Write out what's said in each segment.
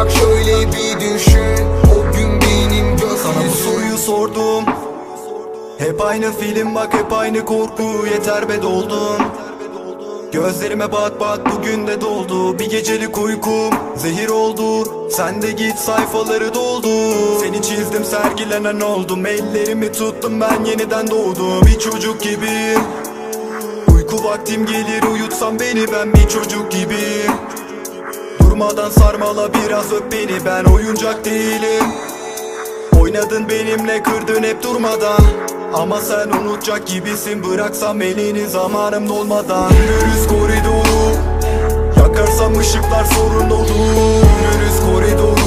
Kalmayacak şöyle bir düşün. O gün benim Sana bu soruyu sordum. Hep aynı film bak hep aynı korku. Yeter be doldun Gözlerime bak bak bugün de doldu. Bir gecelik uykum zehir oldu. Sen de git sayfaları doldu. Seni çizdim sergilenen oldum. Ellerimi tuttum ben yeniden doğdum. Bir çocuk gibiyim Uyku vaktim gelir uyutsam beni ben bir çocuk gibiyim Durmadan sarmala biraz öp beni ben oyuncak değilim. Oynadın benimle kırdın hep durmadan. Ama sen unutacak gibisin Bıraksam elini zamanım dolmadan. Yürürüz koridoru Yakarsam ışıklar sorun olur. Yürürüz koridoru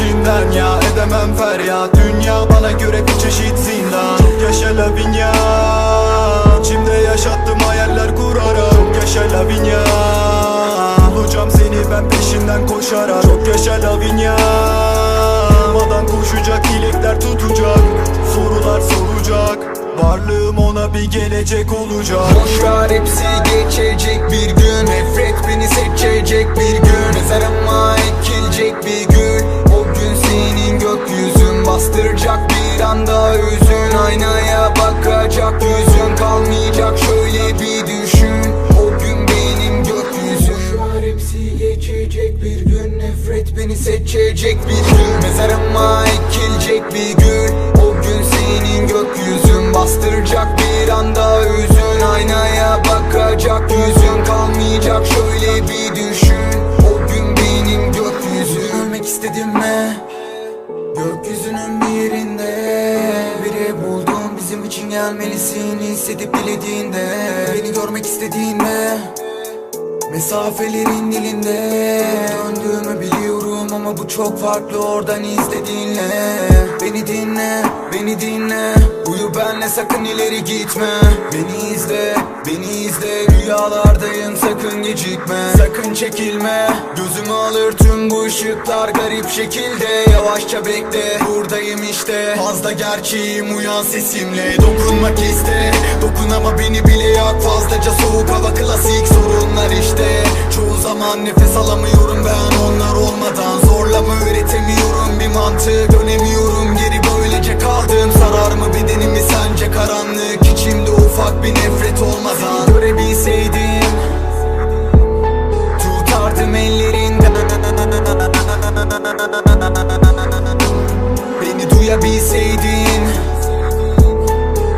Gidişinden ya Edemem feryat. Dünya bana göre bir çeşit zindan. Çok yaşa Lavinia İçimde yaşattım hayaller kurarak Çok yaşa Lavinia Bulacağım seni ben peşinden koşarak. Çok yaşa Lavinia Durmadan koşacak dilekler tutacak. Sorular soracak. Varlığım ona bir gelecek olacak. Boşver hepsi geçecek bir gün. Nefret beni seçecek bir gün. Mezarıma ekilecek bir gün senin gökyüzün Bastıracak bir anda hüzün Aynaya bakacak. Yüzün Kalmayacak şöyle bir düşün. O gün benim gökyüzüm Boşver hepsi geçecek bir gün Nefret beni seçecek bir gün. Mezarıma ekilecek bir gün. O gün senin gökyüzün Bastıracak bir anda hüzün Aynaya bakacak. Yüzün Kalmayacak şöyle bir düşün. O gün benim gökyüzüm. Ölmek istedim mi? Gökyüzünün bir yerinde Biri buldum. Bizim için gelmelisin Hissedip dilediğinde. Beni görmek istediğinde Mesafelerin dilinde. Döndüğümü biliyorum ama bu çok farklı oradan izlediğinle. Beni dinle, beni dinle. Uyu benle sakın ileri gitme. Beni izle, beni izle. Rüyalardayım sakın gecikme. Sakın çekilme. Gözümü alır tüm bu ışıklar garip şekilde. Yavaşça bekle buradayım işte. Fazla gerçeğim uyan sesimle. Dokunmak iste. Dokun ama beni bile yak. Fazlaca soğuk hava klasik sorunlar işte. Çoğu zaman nefes alamıyorum ben. Onlar olmadan Yönetemiyorum bir mantığı Dönemiyorum geri böylece kaldım. Sarar mı bedenimi sence karanlık? İçimde ufak bir nefret olmaz olmadan Görebilseydim Tutardım ellerinden. Beni duyabilseydin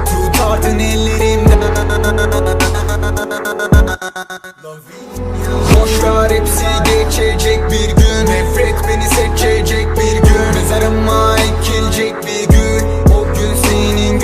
Tutardın ellerimden Boşver hepsi geçecek